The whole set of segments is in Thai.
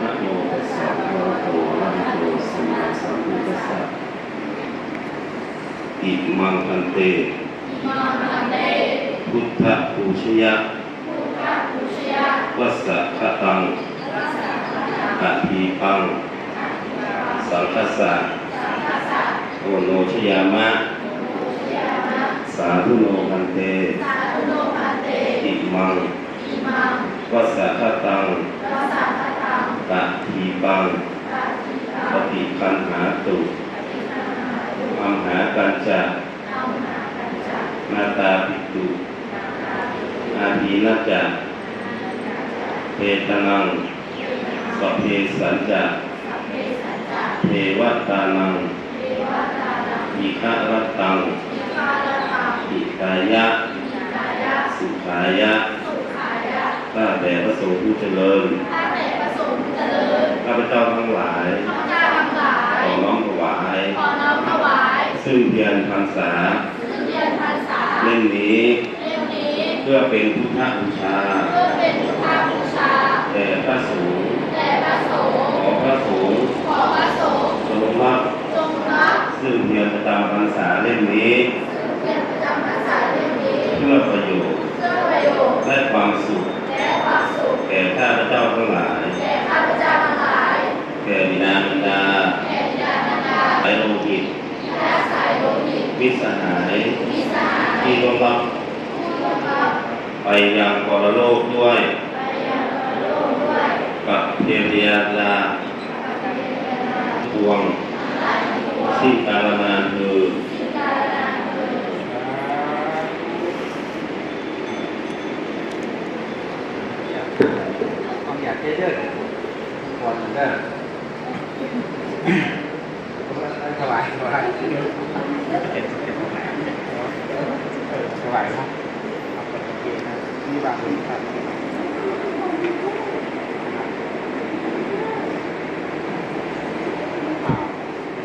นะโมตัสสะภะคะวะโตอะระหะโตสัมมาสัมพุทธัสสะอิมังคันเตพุทธปูชยะวัสสะขะตังอะทีปัง สังคสะโอโนชยามะ สาธุโนคันเตอิมังวัสสะขะตังอะ ตังปฏิคันหาตุอัมหากัญจานาตาปิตุอาทีนัจจะเทตนังสพเพสัญจะเทวตานังอิฆะรตังอิกายะ สุขายะข้าแต่พระสงฆ์ผู้เจริญข้าแต่พระสงฆ์ผู้เจ้าทั้งหลาย ขอน้อมถวายซึ่งเทียนพรรษา เล่มนี้เพื่อเป็นพุทธบูชาแด่พระสงฆ์ขอพระสงฆ์จงรับซึ่งเทียนประจำพรรษาเล่มนี้ เพื่อประโยชน์และความสุข แก่ข้าพเจ้าทั้งหลาย แก่บิดามารดาสายโลหิตมิตรสหาย ที่ร่วมรับไป ยังปรโลกด้วยกับเทวดาลาพวงสิ้นกาลนานคือความอยากเยอะๆก่อนเด้อถวายถวายถวายครับเอาไปโอเค นะนี่บางคนครับ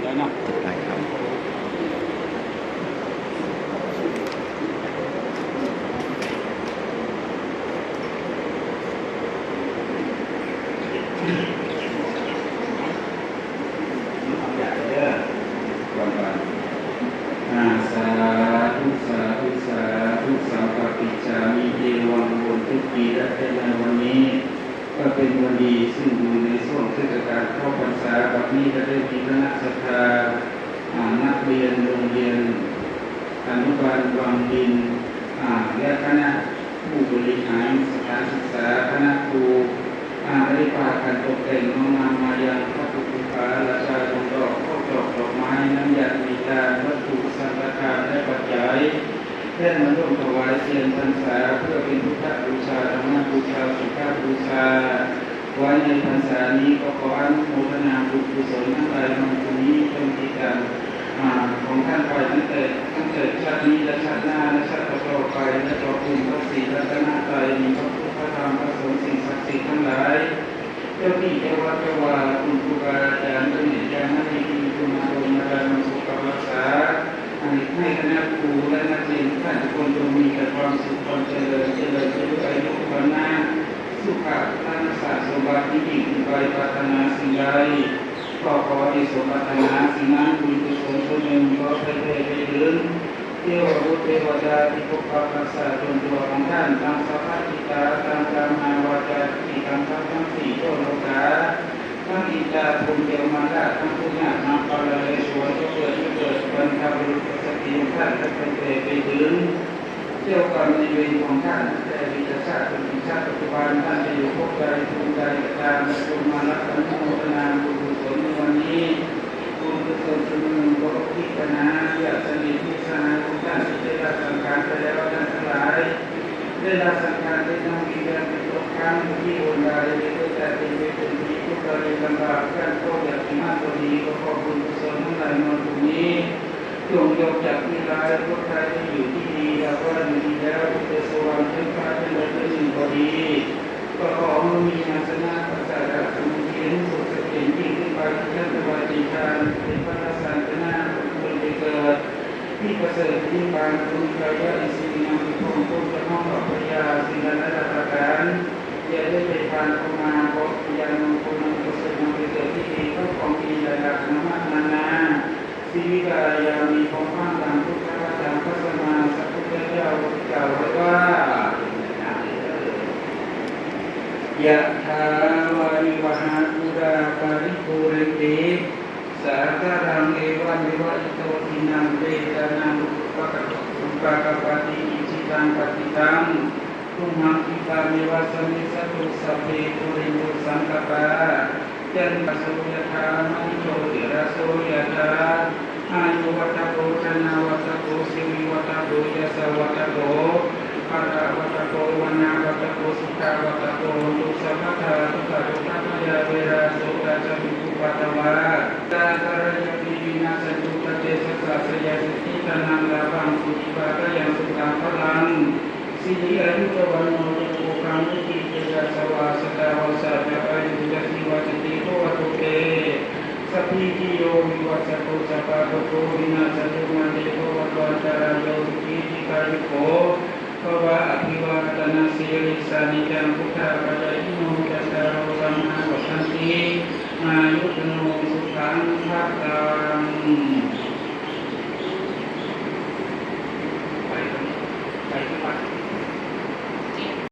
แล้วเนาะได้ครับ ความอยากเยอะก่อนก่อน อาสาธุสาธุสาธุสัมปปิจามีเทวังบนทุกปีและในวันนี้ ก็เป็นวันดีซึ่งอยู่ในช่วงเทศกาลเข้าพรรษาแบบ นี้ก็ได้มีคณะศรัทธาอ่านักเรียนโรงเรียนอนุบาลวังดินและคณะผู้บริหารสถานศึกษาคณะครูอ่าได้พากันตกแต่งน้องนำมายังพระพุทธาราชาดงดอกข้าวจอกดอกไม้น้ำยามีตาวัตถุสังฆทานและปัจจัยเพื่อมาร่วมถวายเทียนพรรษาเพื่อเป็นพุทธบูชาธรรมบูชาสุขบูชา ไว้ ในพรรษานี้ก็ขออนุโมทนาบุญกุศลทั้งหลายมาตรงนี้จงมีการของท่านไปตั้งแต่ตั้งแต่ชาตินี้และชาติหน้าและชาติต่อไปและขอคุณพระศรีรัตนตรัยมีพระพุทธพระธรรมพระสงฆ์สิ่งศักดิ์สิทธิ์ทั้งหลายเจ้าที่เจ้าวัดเจ้าวาคุณครูบาอาจารย์เป็นอาจารย์ให้ดีคุณมาลงมาดามาสุขรักษาให้ให้คณะครูและนักเรียนทุกท่านทุกคนจงมีแต่ความสุขความเจริญเจริญไปด้วยอายุวันหน้าสุขะทันสะสมบัติที่ยิ่งขึ้นไปปรารถนาสิ่งใด ก็ขอให้สมปรารถนาสิ่งนั้นบุญกุศลส่วนหนึ่งก็ไปได้ไปถึงเทวบุตรเทวดาที่ปกปักรักษาจนตัวของท่านตามสภาพจิตาตามกรรมาวาจาที่ทำทั้งทั้งสี่โลกาทั้งอิจาภูมิเดียวมาได้ทั้งผู้ยากนำปลาเลยสวนก็เกิดก็เกิดบรรทบุรุษสติของท่านและเป็นเตไปถึงเที่ยวกรรมในเวรของท่านแต่วิจาติเป็น ชาติปัจจุบันท่านจะอยู่พบใจภูมิใจกระจายและภูมิมาลักอนุโมทนาบุญกุศลในวันนี้บุญกุศลจำนวนก็พิจารณาอยากสนิทพิจารณาของท่านที่ได้รับสังขารไปแล้วท่านทั้งหลายได้รับสังขารได้นำวิญญาณไปตกค้างที่บนดได้ด้วแต่เป็นเวทนีทุกข์เลยลำบากการโตอย่ากมากกว่านี้ก็ขอบคุณกุศลทั้งหลายมาตรงนี้ จงยกจากที่ร้ายพวกใครที่อยู่ที่ดีแล้วก็อยู่ดีแล้วเจสว่างเช่นฟ้าเป็นเลยเป็นสิ่งพอดีก็ขอให้มีอาสนะปัจจัยสมุทเทียนสุขเสถียรยิ่งขึ้นไปที่ท่านสบายดีการเป็นพระราชาชนะคนเกิดที่ประเสริฐที่บางคุณกายะอิสิรินังพิพงต้นจะห้องอภิยาสิ่งนั้นระดับการอย่าได้ไปผ่านเข้ามาเพราะสีวิกายามีของข้างตามพุทธวจนะพระสมมาสัพพุทธเจ้ากล่าวไว้ว่า ยะถาวาริวหาปุราปาริปุเรนติสาคารังเอวันเมวะอิโตทินังเวทานังอุปกอุปกปฏิอิจิตังปฏิตังทุมหังคิปาเมวะสมิสตุสัพเพปุริโยสังกปาจันตสุยธามณิโชติระโสยธาอายุวัตโกชนะวัตโกสิวิวัตโกยสวัตโกภะคะวะตะโกวนาวั ตโกาวะตะโกตุสัพพะทาทุกขทุกขมยาเวราโสกาจมิภูปัตวาตาตระยะปิวินาสตุปเจสสะสยะสติตานังลาภังสุติปาตยังสุขังพลังสิริอายุตวันโนยโกคังมุติเจยะสวาสตาวสัจจะอายุยสิวะสติโตวะตุเตสัพพิติโยวิวัสสตุสัพพะโตวินาศตุมาเตโตวัตวันตารายโยสุขีติกายุโก ภวะอภิวาทนาสิริสานิจังพุทธาปัจจายโนจัตตารโอสัมมาวัฏันติอายุตโนสุขังภะลัง